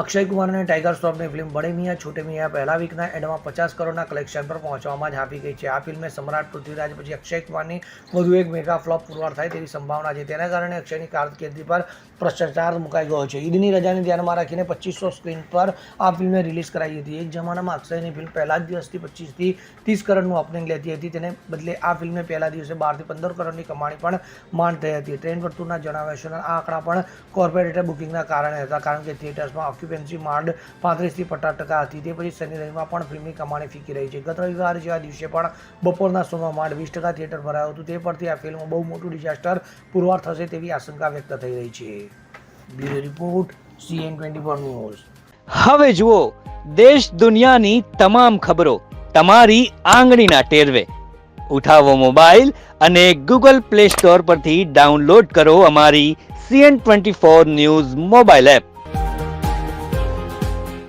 અક્ષય કુમાર અને tiger શ્રોફની film બડે મિયા, છોટે મિયા પહેલા વીકના એન્ડમાં પચાસ કરોડના કલેક્શન પર પહોંચવામાં જ હાંફી ગઈ છે. આ ફિલ્મે સમ્રાટ પૃથ્વીરાજ પછી અક્ષય કુમારની વધુ એક મેગા ફ્લોપ પુરવાર થાય તેવી સંભાવના છે. તેના કારણે અક્ષયની કારકિર્દી પર ભ્રષ્ટાચાર મુકાઈ ગયો છે. ઈદની રજાને ધ્યાનમાં રાખીને પચીસો સ્ક્રીન પર આ ફિલ્મે રિલીઝ કરાઈ હતી. એક જમાનામાં અક્ષયની ફિલ્મ પહેલા જ દિવસથી પચીસથી ત્રીસ કરોડનું ઓપનિંગ લેતી હતી. તેને બદલે આ ફિલ્મે પહેલા દિવસે બારથી પંદર કરોડની કમાણી પણ માંડ થઈ હતી. ટ્રેન વર્તુળના જણાવ્યા આ આંકડા પણ કોર્પોરેટર બુકિંગના કારણે હતા. કારણ કે થિયેટર્સમાં ઓક્યુપેન્સી માંડ પાંત્રીસથી પચાસ ટકા હતી. તે પછી શનિ રવિમાં પણ ફિલ્મની કમાણી ફીકી રહી છે. ગત રવિવાર જેવા દિવસે પણ બપોરના શોમાં માંડ વીસ ટકા થિયેટર ભરાયું હતું. તે પરથી આ ફિલ્મ બહુ મોટું ડિઝાસ્ટર પુરવાર થશે તેવી આશંકા વ્યક્ત થઈ રહી છે. Bureau report, CN twenty four news. હવે જુઓ, દેશ દુનિયાની તમામ ખબરો તમારી આંગળીના ટેરવે. ઉઠાવો મોબાઈલ અને ગૂગલ પ્લે સ્ટોર પરથી ડાઉનલોડ કરો અમારી CN twenty four news mobile app.